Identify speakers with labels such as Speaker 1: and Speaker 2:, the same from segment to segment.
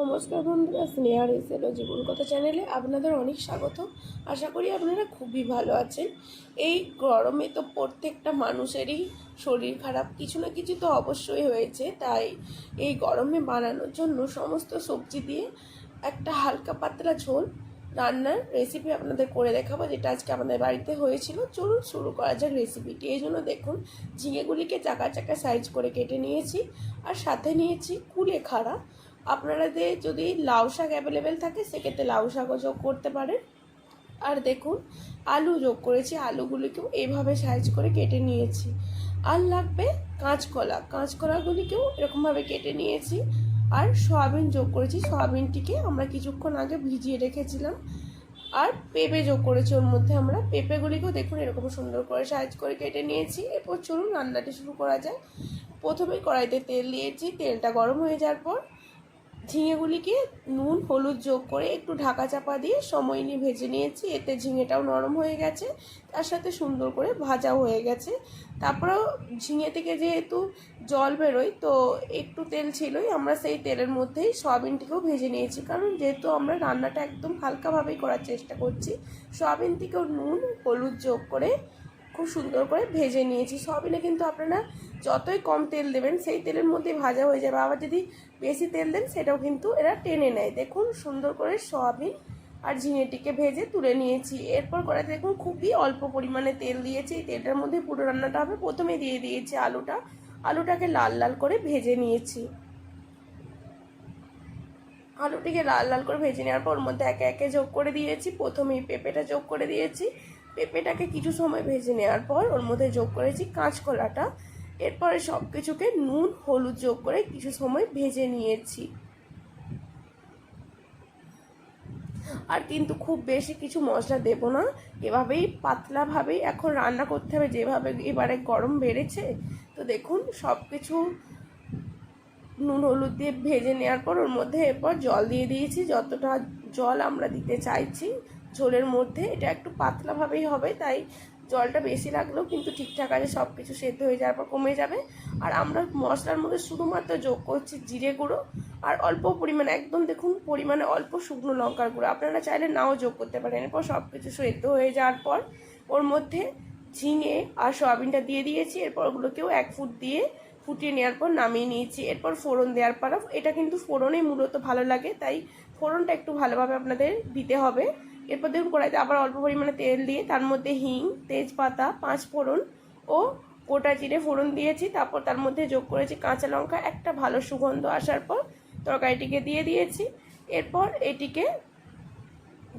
Speaker 1: নমস্কার বন্ধুরা স্নেহার এসেলো জীবন কথা চ্যানেলে আপনাদের অনেক স্বাগত। আশা করি আপনারা খুবই ভালো আছেন। এই গরমে তো প্রত্যেকটা মানুষেরই শরীর খারাপ, কিছু না কিছু তো অবশ্যই হয়েছে। তাই এই গরমে বানানোর জন্য সমস্ত সবজি দিয়ে একটা হালকা পাতলা ঝোল রান্নার রেসিপি আপনাদের করে দেখাবো, যেটা আজকে আমাদের বাড়িতে হয়েছিল। চলুন শুরু করা যাক রেসিপিটি এই জন্য দেখুন, ঝিঙেগুলিকে চাকা চাকা সাইজ করে কেটে নিয়েছি আর সাথে নিয়েছি কুলেখাড়া। আপনাদের যদি লাউ শাক অ্যাভেলেবেল থাকে, সেক্ষেত্রে লাউ শাকও যোগ করতে পারেন। আর দেখুন, আলু যোগ করেছি, আলুগুলিকেও এভাবে সাইজ করে কেটে নিয়েছি। আর লাগবে কাঁচকলা, কাঁচকলাগুলিকেও এরকমভাবে কেটে নিয়েছি। আর সয়াবিন যোগ করেছি, সয়াবিনটিকে আমরা কিছুক্ষণ আগে ভিজিয়ে রেখেছিলাম। আর পেঁপে যোগ করেছি, ওর মধ্যে আমরা পেঁপেগুলিকেও দেখুন এরকম সুন্দর করে সাইজ করে কেটে নিয়েছি। এরপর চলুন রান্নাটি শুরু করা যায় প্রথমে কড়াইতে তেল দিয়েছি, তেলটা গরম হয়ে যাওয়ার পর ঝিঙেগুলিকে নুন, হলুদ যোগ করে একটু ঢাকা চাপা দিয়ে সময় নিয়ে ভেজে নিয়েছি। এতে ঝিঙেটাও নরম হয়ে গেছে, তার সাথে সুন্দর করে ভাজাও হয়ে গেছে। তারপরেও ঝিঙে থেকে যেহেতু জল বেরোয়, তো একটু তেল ছিলই, আমরা সেই তেলের মধ্যেই সয়াবিনটিকেও ভেজে নিয়েছি। কারণ যেহেতু আমরা রান্নাটা একদম হালকাভাবেই করার চেষ্টা করছি সয়াবিন থেকেও নুন, হলুদ যোগ করে খুব সুন্দর করে ভেজে নিয়েছি। সয়াবিনে কিন্তু আপনারা যতই কম তেল দেবেন, সেই তেলের মধ্যে ভাজা হয়ে যাবে। আবার যদি বেশি তেল দেন, সেটাও কিন্তু এরা টেনে নেয়। দেখুন, সুন্দর করে সয়াবিন আর ঝিঙেটিকে ভেজে তুলে নিয়েছি। এরপর কড়াইতে দেখুন, খুবই অল্প পরিমাণে তেল দিয়েছি। এই তেলটার মধ্যে পুরো রান্নাটা হবে। প্রথমে দিয়ে দিয়েছি আলুটা। আলুটাকে লাল লাল করে ভেজে নিয়েছি। আলুটিকে লাল লাল করে ভেজে নেওয়ার পর ওর মধ্যে একে একে যোগ করে দিয়েছি। প্রথমেই পেঁপেটা যোগ করে দিয়েছি। পেঁপেটাকে কিছু সময় ভেজে নেওয়ার পর ওর মধ্যে যোগ করেছি কাঁচকলাটা। এরপরে সব কিছুকে নুন, হলুদ যোগ করে কিছু সময় ভেজে নিয়েছি। আর কিন্তু খুব বেশি কিছু মশলা দেব না। এভাবেই, পাতলাভাবেই এখন রান্না করতে হবে। যেভাবে এবারে গরম বেড়েছে, তো দেখুন সব কিছু নুন, হলুদ দিয়ে ভেজে নেওয়ার পর ওর মধ্যে এরপর জল দিয়ে দিয়েছি। যতটা জল আমরা দিতে চাইছি ঝোলের মধ্যে, এটা একটু পাতলাভাবেই হবে, তাই জলটা বেশি লাগলেও কিন্তু ঠিকঠাক আছে সব কিছু সেদ্ধ হয়ে যাওয়ার পর কমে যাবে। আর আমরা মশলার মধ্যে শুধুমাত্র যোগ করছি জিরে গুঁড়ো আর অল্প পরিমাণে, একদম দেখুন পরিমাণে অল্প শুকনো লঙ্কার গুঁড়ো। আপনারা চাইলে নাও যোগ করতে পারেন। এরপর সব কিছু সেদ্ধ হয়ে যাওয়ার পর ওর মধ্যে ঝিঙে আর সয়াবিনটা দিয়ে দিয়েছি। এরপর ওগুলোকেও এক ফুট দিয়ে ফুটিয়ে নেওয়ার পর নামিয়ে নিয়েছি। এরপর ফোড়ন দেওয়ার পর, এটা কিন্তু ফোড়নেই মূলত ভালো লাগে, তাই ফোড়নটা একটু ভালোভাবে আপনাদের দিতে হবে। এরপর দেখুন কড়াইতে আবার অল্প পরিমাণে তেল দিয়ে তার মধ্যে হিং, তেজপাতা, পাঁচ ফোড়ন ও গোটা জিরে ফোড়ন দিয়েছি। তারপর তার মধ্যে যোগ করেছি কাঁচা লঙ্কা, একটা ভালো সুগন্ধ আসার পর তরকারিটিকে দিয়ে দিয়েছি। এরপর এটিকে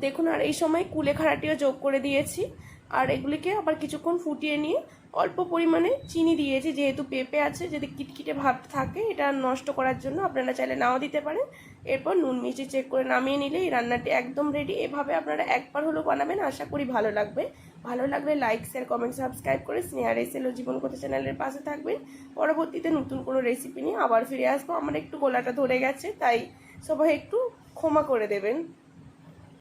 Speaker 1: দেখুন আর এই সময় কুলেখাড়াটিও যোগ করে দিয়েছি। আর এগুলিকে আবার কিছুক্ষণ ফুটিয়ে নিয়ে অল্প পরিমাণে চিনি দিয়েছি, যেহেতু পেঁপে আছে, যদি কিটকিটে ভাব থাকে, এটা নষ্ট করার জন্য আপনারা চাইলে নাও দিতে পারেন। এরপর নুন মিষ্টি চেক করে নামিয়ে নিলে এই রান্নাটি একদম রেডি এভাবে আপনারা একবার হলেও বানাবেন, আশা করি ভালো লাগবে। ভালো লাগলে লাইক শেয়ার কমেন্ট সাবস্ক্রাইব করে স্নেহা রেসেল ও জীবন কথা চ্যানেলের পাশে থাকবেন। পরবর্তীতে নতুন কোনো রেসিপি নিয়ে আবার ফিরে আসব। আমার একটু গলাটা ধরে গেছে, তাই সবাই একটু ক্ষমা করে দেবেন।